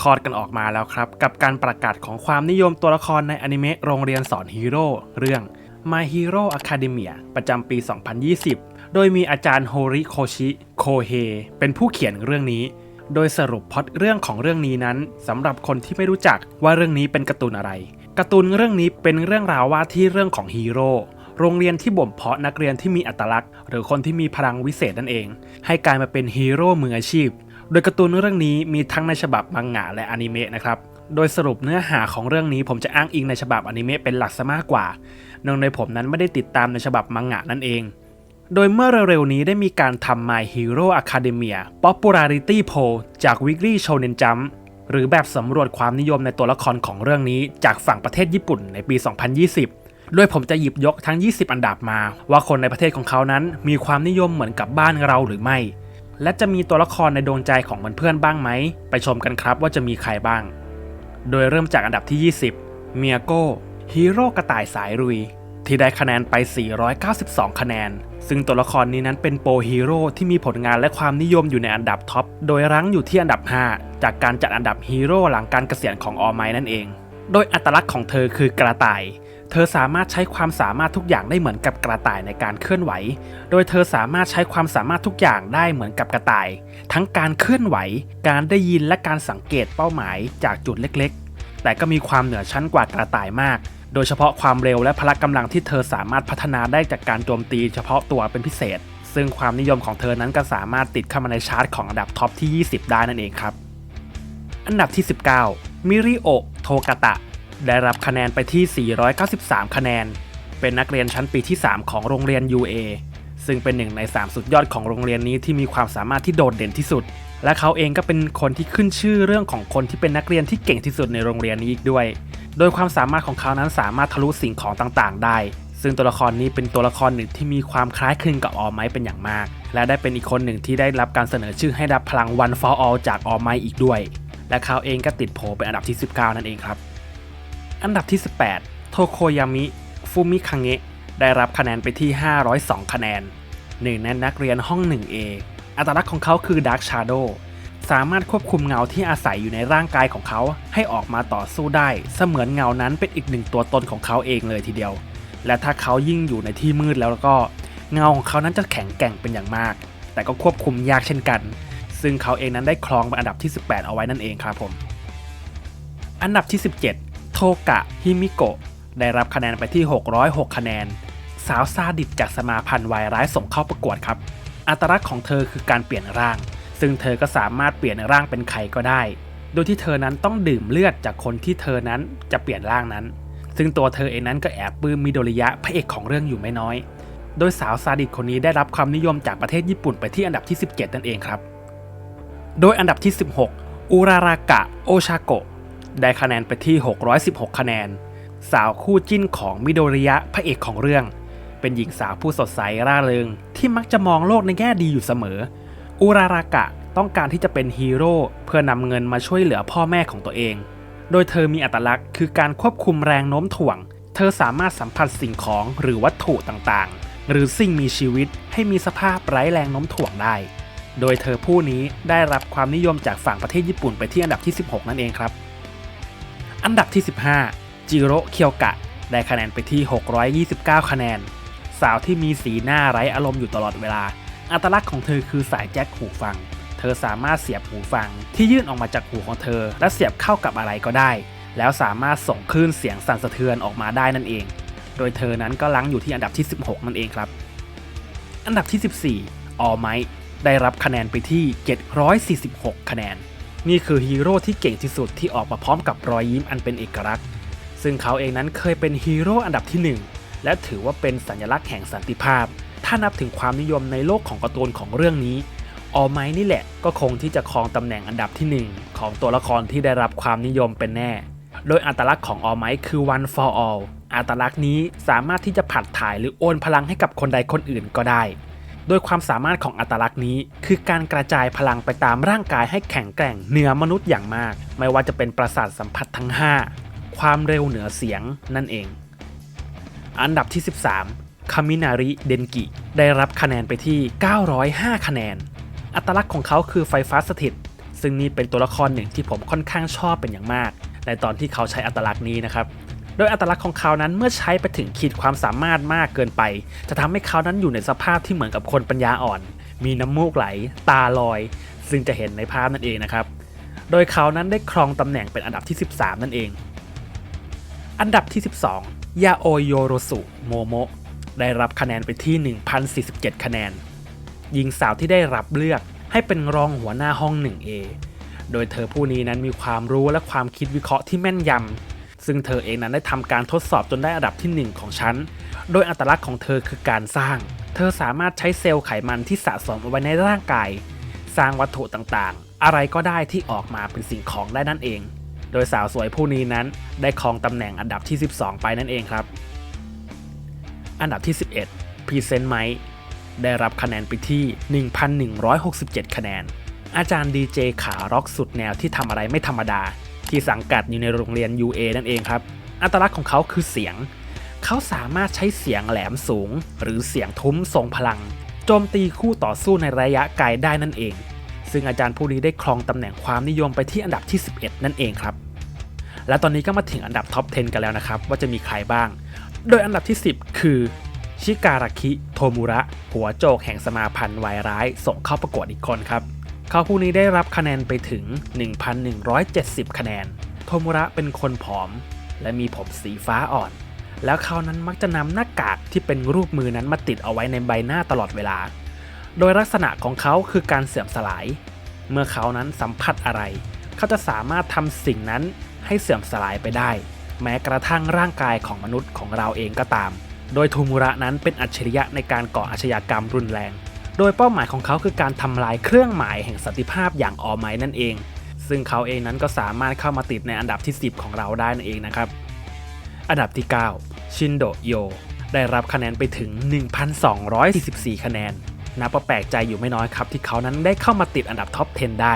คลอดกันออกมาแล้วครับ กับการประกาศของความนิยมตัวละครในอนิเมะโรงเรียนสอนฮีโร่เรื่อง My Hero Academia ประจำปี 2020 โดยมีอาจารย์โฮริโคชิโคเฮเป็นผู้เขียนเรื่องนี้ โดยสรุปพล็อตเรื่องของเรื่องนี้นั้นสำหรับคนที่ไม่รู้จักว่าเรื่องนี้เป็นการ์ตูนอะไรการ์ตูนเรื่องนี้เป็นเรื่องราวว่าที่เรื่องของฮีโร่โรงเรียนที่บ่มเพาะนักเรียนที่มีอัตลักษณ์ หรือคนที่มีพลังวิเศษนั่นเอง ให้กลายมาเป็นฮีโร่มืออาชีพ โดยการ์ตูนเรื่องนี้มีทั้งในฉบับมังงะและอนิเมะนะครับ โดยสรุปเนื้อหาของเรื่องนี้ผมจะอ้างอิงในฉบับอนิเมะเป็นหลักซะมากกว่าเนื่องในผมนั้นไม่ได้ติดตามในฉบับมังงะนั่นเอง โดยเมื่อเร็วๆนี้ได้มีการทำ My Hero Academia Popularity Poll จาก Weekly Shonen Jump หรือแบบสำรวจความนิยมในตัวละครของเรื่องนี้จากฝั่งประเทศญี่ปุ่นในปี 2020โดยผมจะหยิบยกทั้ง 20 อันดับมา ว่าคนในประเทศของเขานั้นมีความนิยมเหมือนกับบ้านเราหรือไม่ และจะมีตัวละครในดวงใจของเพื่อนๆบ้างไหม ไปชมกันครับว่าจะมีใครบ้าง โดยเริ่มจากอันดับที่ 20 เมียโก้ฮีโร่กระต่ายสายรุย ที่ได้คะแนนไป 492 คะแนน ซึ่งตัวละครนี้นั้นเป็นโปรฮีโร่ที่มีผลงานและความนิยมอยู่ในอันดับท็อป โดยรั้งอยู่ที่อันดับ 5 จากการจัดอันดับฮีโร่หลังการเกษียณของออไมนั่นเอง โดยอัตลักษณ์ของเธอคือกระต่าย เธอสามารถใช้ความสามารถทุกอย่างได้เหมือนกับกระต่ายในการเคลื่อนไหว โดยเธอสามารถใช้ความสามารถทุกอย่างได้เหมือนกับกระต่าย ทั้งการเคลื่อนไหว การได้ยินและการสังเกตเป้าหมายจากจุดเล็กๆ แต่ก็มีความเหนือชั้นกว่ากระต่ายมาก โดยเฉพาะความเร็วและพละกำลังที่เธอสามารถพัฒนาได้จากการโจมตีเฉพาะตัวเป็นพิเศษ ซึ่งความนิยมของเธอนั้นก็สามารถติดเข้ามาในชาร์ตของอันดับท็อปที่ 20 ได้นั่นเองครับ อันดับที่ 19 มิริโอ โทกะตะ ได้รับคะแนนไปที่ 493 คะแนน เป็นนักเรียนชั้นปีที่ 3 ของโรงเรียน UA ซึ่งเป็นหนึ่งใน 3 สุดยอดของโรงเรียนนี้ที่มีความสามารถที่โดดเด่นที่สุด และเขาเองก็เป็นคนที่ขึ้นชื่อเรื่องของคนที่เป็นนักเรียนที่เก่งที่สุดในโรงเรียนนี้อีกด้วย โดยความสามารถของเขานั้นสามารถทะลุสิ่งของต่างๆ ได้ ซึ่งตัวละครนี้เป็นตัวละครหนึ่งที่มีความคล้ายคลึงกับออไมเป็นอย่างมาก และได้เป็นอีกคนหนึ่งที่ได้รับการเสนอชื่อให้รับพลัง One for All จากออไมอีกด้วย และเขาเองก็ติดโผเป็นอันดับที่ 19 นั่นเองครับ อันดับที่ 18 โทโคยามิ ฟูมิคังเงะ ได้รับคะแนนไปที่ 502 คะแนนหนึ่งในนักเรียนห้อง 1A อัตลักษณ์ของเขาคือ Dark Shadow สามารถควบคุมเงาที่อาศัยอยู่ในร่างกายของเขาให้ออกมาต่อสู้ได้ เสมือนเงานั้นเป็นอีกหนึ่งตัวตนของเขาเองเลยทีเดียว และถ้าเขายิ่งอยู่ในที่มืดแล้วก็ เงาของเขานั้นจะแข็งแกร่งเป็นอย่างมาก แต่ก็ควบคุมยากเช่นกัน ซึ่งเขาเองนั้นได้ครองเป็นอันดับที่ 18 เอาไว้นั่นเองครับผม อันดับที่ 17 โทกะฮิมิโกะได้รับคะแนนไปที่ 606 คะแนน สาวซาดิสจากสมาพันธ์วายร้ายส่งเข้าประกวดครับ อัตลักษณ์ของเธอคือการเปลี่ยนร่าง ซึ่งเธอก็สามารถเปลี่ยนร่างเป็นใครก็ได้ โดยที่เธอนั้นต้องดื่มเลือดจากคนที่เธอนั้นจะเปลี่ยนร่างนั้น ซึ่งตัวเธอเองนั้นก็แอบปื้มมิโดริยะพระเอกของเรื่องอยู่ไม่น้อย โดยสาวซาดิสคนนี้ได้รับความนิยมจากประเทศญี่ปุ่นไปที่อันดับที่ 17 นั่นเองครับ โดยอันดับที่ 16 อุรารากะโอชาโกะ ได้คะแนนไปที่ 616 คะแนน สาวคู่จิ้นของมิโดริยะพระเอกของเรื่อง เป็นหญิงสาวผู้สดใสร่าเริง ที่มักจะมองโลกในแง่ดีอยู่เสมอ อุรารากะต้องการที่จะเป็นฮีโร่เพื่อนำเงินมาช่วยเหลือพ่อแม่ของตัวเอง โดยเธอมีอัตลักษณ์คือการควบคุมแรงโน้มถ่วง เธอสามารถสัมผัสสิ่งของหรือวัตถุต่างๆ หรือสิ่งมีชีวิตให้มีสภาพไร้แรงโน้มถ่วงได้ โดยเธอผู้นี้ได้รับความนิยมจากฝั่งประเทศญี่ปุ่นไปที่อันดับที่ 16 นั่นเองครับ อันดับที่ 15 จิโร่เคียวกะ ได้คะแนนไปที่ 629 คะแนน สาวที่มีสีหน้าไร้อารมณ์อยู่ตลอดเวลา อัตลักษณ์ของเธอคือสายแจ็คหูฟัง เธอสามารถเสียบหูฟังที่ยื่นออกมาจากหูของเธอ และเสียบเข้ากับอะไรก็ได้ แล้วสามารถส่งคลื่นเสียงสั่นสะเทือนออกมาได้นั่นเอง โดยเธอนั้นก็ลังอยู่ที่อันดับที่ 16 นั่นเองครับ อันดับที่ 14 All Might ได้รับคะแนนไปที่ 746 คะแนน นี่คือฮีโร่ที่เก่งที่สุดที่ออกมาพร้อมกับรอยยิ้มอันเป็นเอกลักษณ์ ซึ่งเขาเองนั้นเคยเป็นฮีโร่อันดับที่ 1 และถือว่าเป็นสัญลักษณ์แห่งสันติภาพ ถ้านับถึงความนิยมในโลกของการ์ตูนของเรื่องนี้ ออไมนี่แหละก็คงที่จะครองตำแหน่งอันดับที่ 1 ของตัวละครที่ได้รับความนิยมเป็นแน่ โดยอัตลักษณ์ของออไมคือ one for all อัตลักษณ์นี้สามารถที่จะผัดถ่ายหรือโอนพลังให้กับคนใดคนอื่นก็ได้ โดยความสามารถของอัตลักษณ์นี้ คือการกระจายพลังไปตามร่างกายให้แข็งแกร่งเหนือมนุษย์อย่างมาก ไม่ว่าจะเป็นประสาทสัมผัสทั้ง 5 ความเร็วเหนือเสียงนั่นเอง อันดับที่ 13 คามินาริเดนกิ ได้รับคะแนนไปที่ 905 คะแนน อัตลักษณ์ของเขาคือไฟฟ้าสถิต ซึ่งนี่เป็นตัวละครหนึ่งที่ผมค่อนข้างชอบเป็นอย่างมาก ในตอนที่เขาใช้อัตลักษณ์นี้นะครับ โดยอัตลักษณ์ของเขานั้นเมื่อใช้ไปถึงขีดความสามารถมากเกินไป จะทำให้เขานั้นอยู่ในสภาพที่เหมือนกับคนปัญญาอ่อน มีน้ำมูกไหล ตาลอย ซึ่งจะเห็นในภาพนั่นเองนะครับ โดยเขานั้นได้ครองตำแหน่งเป็นอันดับที่ 13 นั่นเอง อันดับที่ 12 ยาโอโยโรสุโมโมะได้รับคะแนนไปที่ 1,047 คะแนน หญิงสาวที่ได้รับเลือกให้เป็นรองหัวหน้าห้อง 1A โดยเธอผู้นี้นั้นมีความรู้และความคิดวิเคราะห์ที่แม่นยำ ซึ่งเธอเองนั้นได้ทำการทดสอบจนได้อันดับที่ 1 ของฉันโดยอัตลักษณ์ของเธอคือการสร้าง เธอสามารถใช้เซลล์ไขมันที่สะสมเอาไว้ในร่างกาย สร้างวัตถุต่างๆ อะไรก็ได้ที่ออกมาเป็นสิ่งของได้นั่นเอง โดยสาวสวยผู้นี้นั้นได้ครองตำแหน่งอันดับที่ 12 ไปนั่นเองครับ อันดับที่ 11พรีเซนต์ไมค์ได้รับคะแนนไปที่ 1,167 คะแนน อาจารย์ดีเจขาร็อกสุดแนวที่ทำอะไรไม่ธรรมดา ที่สังกัดอยู่ในโรงเรียน UA นั่นเองครับ อัตลักษณ์ของเขาคือเสียง เขาสามารถใช้เสียงแหลมสูง หรือเสียงทุ้มทรงพลังโจมตีคู่ต่อสู้ในระยะไกลได้นั่นเอง ซึ่งอาจารย์ผู้นี้ได้ครองตำแหน่งความนิยมไปที่อันดับที่ 11 นั่นเองครับ และตอนนี้ก็มาถึงอันดับท็อป 10 กันแล้วนะครับ ว่าจะมีใครบ้าง โดยอันดับที่ 10 คือชิการาคิ โทมุระ หัวโจกแห่งสมาพันธ์วายร้าย ส่งเข้าประกวดอีกคนครับ เขาผู้นี้ได้รับคะแนนไปถึง 1,170 คะแนน โทมุระเป็นคนผอม และมีผมสีฟ้าอ่อน แล้วเขานั้นมักจะนำหน้ากากที่เป็นรูปมือนั้นมาติดเอาไว้ในใบหน้าตลอดเวลา โดยลักษณะของเขาคือการเสื่อมสลาย เมื่อเขานั้นสัมผัสอะไร เขาจะสามารถทำสิ่งนั้นให้เสื่อมสลายไปได้ แม้กระทั่งร่างกายของมนุษย์ของเราเองก็ตาม โดยทูมุระนั้นเป็นอัจฉริยะในการก่ออาชญากรรมรุนแรง โดยเป้าหมายของเขาคือการทำลายเครื่องหมายแห่งสันติภาพอย่างออไมนั่นเอง ซึ่งเขาเองนั้นก็สามารถเข้ามาติดในอันดับที่ 10 ของเราได้นั่นเองนะครับ อันดับที่ 9 ชินโดโย ได้รับคะแนนไปถึง 1,244 คะแนน นับว่าแปลกใจอยู่ไม่น้อยครับ ที่เขานั้นได้เข้ามาติดอันดับท็อป 10 ได้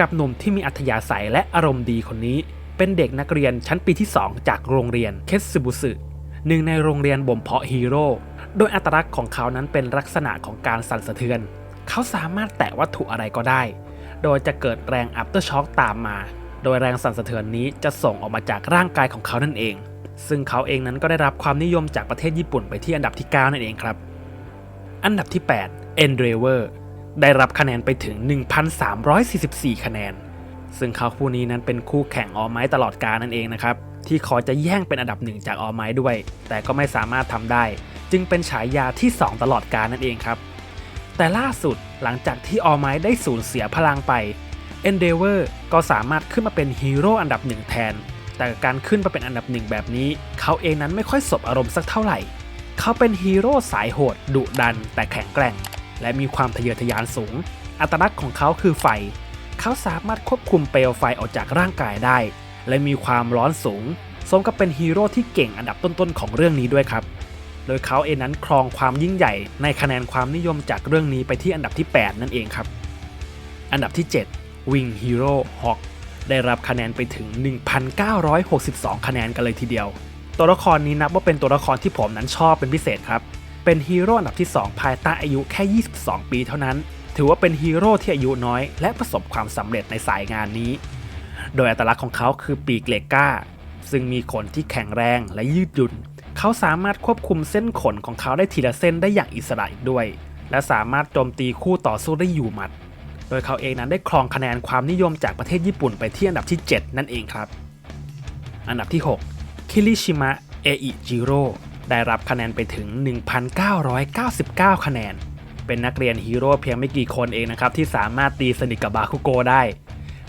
กับหนุ่มที่มีอัธยาศัยและอารมณ์ดีคนนี้ เป็นเด็กนักเรียนชั้นปีที่ 2 จากโรงเรียนเคสึบุสึหนึ่งในโรงเรียนบ่มเพาะฮีโร่ โดยอัตลักษณ์ของเขานั้นเป็นลักษณะของการสั่นสะเทือน เขาสามารถแตะวัตถุอะไรก็ได้ โดยจะเกิดแรงอั t เตอร์ช็อคตามมา โดยแรงสั่นสะเทือนนี้จะส่งออกมาจากร่างกายของเขานั่นเอง ซึ่งเขาเองนั้นก็ได้รับความนิยมจากประเทศญี่ปุ่นไปที่อันดับที่ 9 นั่นเองครับ อันดับที่ 8 e n d r a v e r ได้รับคะแนนไปถึง 1,344 คะแนน ซึ่งเขาผู้นี้นั้นเป็นคู่แข่งออไม้ตลอดกาลนั่นเองนะครับ ที่ขอจะแย่งเป็นอันดับหนึ่งจากออไม้ด้วย แต่ก็ไม่สามารถทำได้ จึงเป็นฉายาที่ 2 ตลอดกาลนั่นเองครับ แต่ล่าสุดหลังจากที่ออไม้ได้สูญเสียพลังไป Endeavor ก็สามารถขึ้นมาเป็นฮีโร่อันดับหนึ่งแทน แต่การขึ้นมาเป็นอันดับหนึ่งแบบนี้ เขาเองนั้นไม่ค่อยสบอารมณ์สักเท่าไหร่ เขาเป็นฮีโร่สายโหดดุดัน แต่แข็งแกร่ง และมีความทะเยอทะยานสูง อัตลักษณ์ของเขาคือไฟ เขาสามารถควบคุมเปลวไฟออกจากร่างกายได้ และมีความร้อนสูง สมกับเป็นฮีโร่ที่เก่งอันดับต้นๆของเรื่องนี้ด้วยครับ โดยเขาเองนั้นครองความยิ่งใหญ่ในคะแนนความนิยมจากเรื่องนี้ไปที่อันดับที่ 8 นั่นเองครับ อันดับที่ 7 Wing Hero Hawk ได้รับคะแนนไปถึง 1,962 คะแนนกันเลยทีเดียว ตัวละครนี้นับว่าเป็นตัวละครที่ผมนั้นชอบเป็นพิเศษครับ เป็นฮีโร่อันดับที่ 2 ภายใต้อายุแค่ 22 ปีเท่านั้น ถือว่าเป็นฮีโร่ที่อายุน้อยและประสบความสำเร็จในสายงานนี้ โดยอัตลักษณ์ของเขาคือปีกเลก้า ซึ่งมีขนที่แข็งแรงและยืดหยุ่น เขาสามารถควบคุมเส้นขนของเขาได้ทีละเส้นได้อย่างอิสระอีกด้วย และสามารถโจมตีคู่ต่อสู้ได้อยู่หมัด โดยเขาเองนั้นได้ครองคะแนนความนิยมจากประเทศญี่ปุ่นไปที่อันดับที่ 7 นั่นเองครับ อันดับที่ 6 คิริชิมะ เออิจิโร่ ได้รับคะแนนไปถึง 1,999 คะแนน เป็นนักเรียนฮีโร่เพียงไม่กี่คนเองนะครับที่สามารถตีสนิทกับบาคุโกได้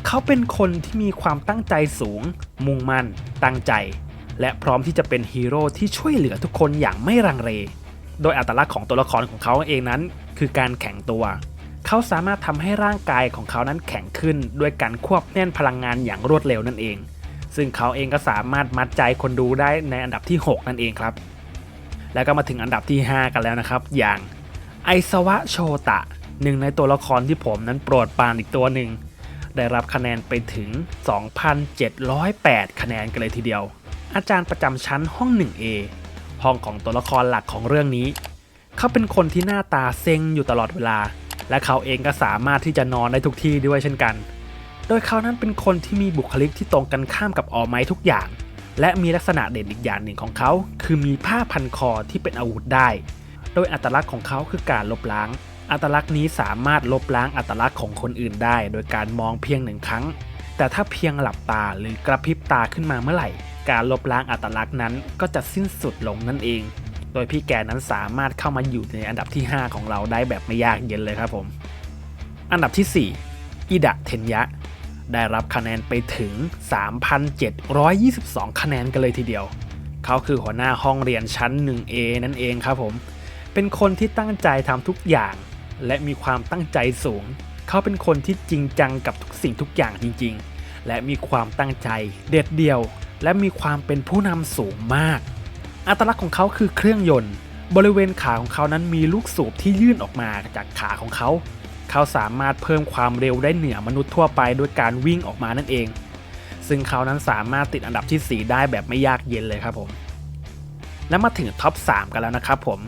เขาเป็นคนที่มีความตั้งใจสูง มุ่งมั่น ตั้งใจ และพร้อมที่จะเป็นฮีโร่ที่ช่วยเหลือทุกคนอย่างไม่รังเรโดยอัตลักษณ์ของตัวละครของเขาเองนั้น คือการแข็งตัว เขาสามารถทำให้ร่างกายของเขานั้นแข็งขึ้น ด้วยการควบแน่นพลังงานอย่างรวดเร็วนั่นเอง ซึ่งเขาเองก็สามารถมัดใจคนดูได้ในอันดับที่ 6 นั่นเองครับ แล้วก็มาถึงอันดับที่ 5 กันแล้วนะครับ อย่างไอสวะโชตะหนึ่งในตัวละครที่ผมนั้นโปรดปรานอีกตัวหนึ่ง ได้รับคะแนนไปถึง 2,708 คะแนนกันเลยทีเดียว อาจารย์ประจำชั้นห้อง 1A ห้องของตัวละครหลักของเรื่องนี้ เขาเป็นคนที่หน้าตาเซ็งอยู่ตลอดเวลา และเขาเองก็สามารถที่จะนอนได้ทุกที่ด้วยเช่นกัน โดยเขานั้นเป็นคนที่มีบุคลิกที่ตรงกันข้ามกับออไม้ทุกอย่าง และมีลักษณะเด่นอีกอย่างหนึ่งของเขา คือมีผ้าพันคอที่เป็นอาวุธได้ โดยอัตลักษณ์ของเขาคือการลบล้าง อัตลักษณ์นี้สามารถลบล้างอัตลักษณ์ของคนอื่นได้ โดยการมองเพียงหนึ่งครั้ง แต่ถ้าเพียงหลับตาหรือกระพริบตาขึ้นมาเมื่อไหร่ การลบล้างอัตลักษณ์นั้นก็จะสิ้นสุดลงนั่นเอง โดยพี่แกนั้นสามารถเข้ามาอยู่ในอันดับที่ 5 ของเราได้แบบไม่ยากเย็นเลยครับผม อันดับที่ 4อิดะเทนยะ ได้รับคะแนนไปถึง 3,722 คะแนนกันเลยทีเดียว เขาคือหัวหน้าห้องเรียนชั้น 1A นั่นเองครับผม เป็นคนที่ตั้งใจทำทุกอย่าง และมีความตั้งใจสูง เขาเป็นคนที่จริงจังกับทุกสิ่งทุกอย่างจริง ๆ และมีความตั้งใจเด็ดเดี่ยว และมีความเป็นผู้นำสูงมาก อัตลักษณ์ของเขาคือเครื่องยนต์ บริเวณขาของเขานั้นมีลูกสูบที่ยื่นออกมาจากขาของเขา เขาสามารถเพิ่มความเร็วได้เหนือมนุษย์ทั่วไปด้วยการวิ่งออกมานั่นเอง ซึ่งเขานั้นสามารถติดอันดับทีสี่ 4 ได้แบบไม่ยากเย็นเลยครับผมและมาถึงท็อป 3 กันแล้วนะครับผม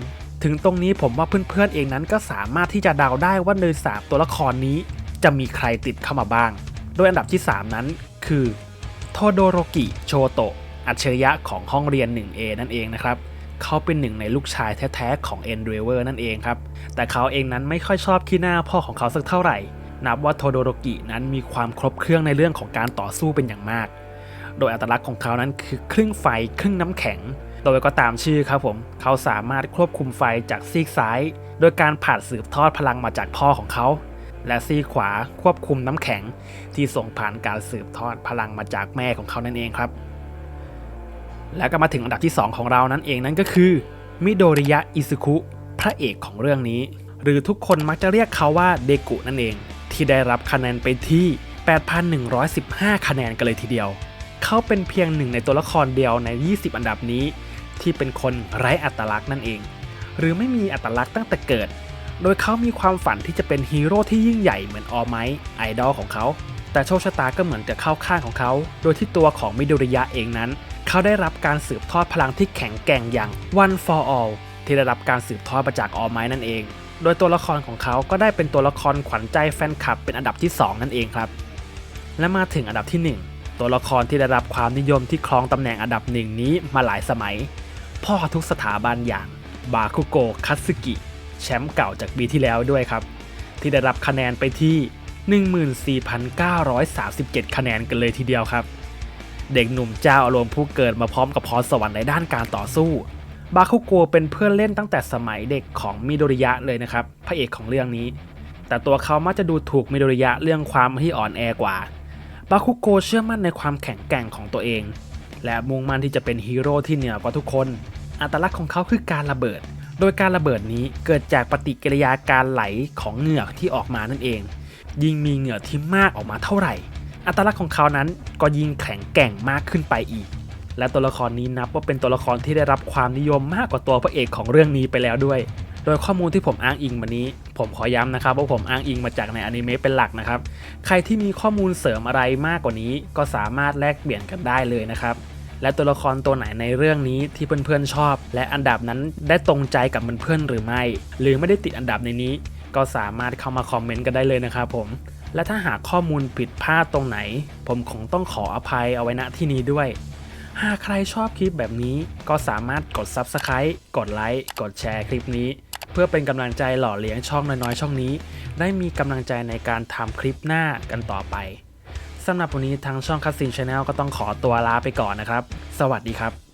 ถึงตรงนี้ผมว่าเพื่อนๆเองนั้นก็สามารถที่จะเดาได้ว่าในสามตัวละครนี้ จะมีใครติดเข้ามาบ้าง โดยอันดับที่ 3 นั้นคือโทโดโรกิโชโตะอัจฉริยะของห้องเรียน 1A นั่นเองนะครับเขาเป็นหนึ่งในลูกชายแท้ๆของเอนเดรเวอร์นั่นเองครับ แต่เขาเองนั้นไม่ค่อยชอบขี้หน้าพ่อของเขาสักเท่าไหร่ นับว่าโทโดโรกินั้นมีความครบเครื่องในเรื่องของการต่อสู้เป็นอย่างมาก โดยอัตลักษณ์ของเขานั้นคือครึ่งไฟครึ่งน้ำแข็ง โดยก็ตามชื่อครับผม เขาสามารถควบคุมไฟจากซีกซ้าย โดยการผ่านสืบทอดพลังมาจากพ่อของเขา และซีกขวาควบคุมน้ำแข็ง ที่ส่งผ่านการสืบทอดพลังมาจากแม่ของเขานั่นเองครับ แล้วก็มาถึงอันดับที่ 2 ของเรานั่นเองนั่นก็คือ มิโดริยะอิซุคุ พระเอกของเรื่องนี้ หรือทุกคนมักจะเรียกเขาว่าเดกุนั่นเอง ที่ได้รับคะแนนไปที่ 8,115 คะแนนกันเลยทีเดียว เขาเป็นเพียงหนึ่งในตัวละครเดียวใน 20 อันดับนี้ ที่เป็นคนไร้อัตลักษณ์นั่นเอง หรือไม่มีอัตลักษณ์ตั้งแต่เกิด โดยเขามีความฝันที่จะเป็นฮีโร่ที่ยิ่งใหญ่เหมือนออไมไอดอลของเขา แต่โชคชะตาก็เหมือนจะเข้าข้างของเขา โดยที่ตัวของมิโดริยะเองนั้น เขาได้รับการสืบทอดพลังที่แข็งแกร่งอย่าง One for All ที่ได้รับการสืบทอดมาจากออไมนั่นเอง โดยตัวละครของเขาก็ได้เป็นตัวละครขวัญใจแฟนคลับเป็นอันดับที่ 2 นั่นเองครับ และมาถึงอันดับที่ 1 ตัวละครที่ได้รับความนิยมที่ครองตำแหน่งอันดับหนึ่งนี้มาหลายสมัย พ่อทุกสถาบันอย่างบาคุโกคัตสึกิ แชมป์เก่าจากปีที่แล้วด้วยครับ ที่ได้รับคะแนนไปที่ 14,937 คะแนนกันเลยทีเดียวครับ เด็กหนุ่มเจ้าอารมณ์ผู้เกิดมาพร้อมกับพรสวรรค์ในด้านการต่อสู้ บาคุโกเป็นเพื่อนเล่นตั้งแต่สมัยเด็กของมิโดริยะเลยนะครับ พระเอกของเรื่องนี้ แต่ตัวเขามักจะดูถูกมิโดริยะเรื่องความที่อ่อนแอกว่า บาคุโกเชื่อมั่นในความแข็งแกร่งของตัวเอง และมุ่งมั่นที่จะเป็นฮีโร่ที่เหนือกว่าทุกคน อัตลักษณ์ของเขาคือการระเบิด โดยการระเบิดนี้เกิดจากปฏิกิริยาการไหลของเหงื่อที่ออกมานั่นเอง ยิ่งมีเหงื่อที่มากออกมาเท่าไหร่ อัตลักษณ์ของเขานั้นก็ยิ่งแข็งแกร่งมากขึ้นไปอีก และตัวละครนี้นับว่าเป็นตัวละครที่ได้รับความนิยมมากกว่าตัวพระเอกของเรื่องนี้ไปแล้วด้วยโดยข้อมูลที่ผมอ้างอิงมานี้ ผมขอย้ำนะครับว่าผมอ้างอิงมาจากในอนิเมะเป็นหลักนะครับ ใครที่มีข้อมูลเสริมอะไรมากกว่านี้ ก็สามารถแลกเปลี่ยนกันได้เลยนะครับ และตัวละครตัวไหนในเรื่องนี้ที่เพื่อนๆชอบ และอันดับนั้นได้ตรงใจกับเพื่อนๆหรือไม่ หรือไม่ได้ติดอันดับในนี้ ก็สามารถเข้ามาคอมเมนต์กันได้เลยนะครับผมและถ้าหากข้อมูลผิดพลาดตรงไหน ผมคงต้องขออภัยเอาไว้ณที่นี้ด้วย หากใครชอบคลิปแบบนี้ ก็สามารถกด Subscribe กดไลค์กดแชร์คลิปนี้ เพื่อเป็นกำลังใจหล่อเลี้ยงช่องน้อยๆช่องนี้ ได้มีกำลังใจในการทำคลิปหน้ากันต่อไป สำหรับวันนี้ทางช่องคัสซินชาแนลก็ต้องขอตัวลาไปก่อนนะครับ สวัสดีครับ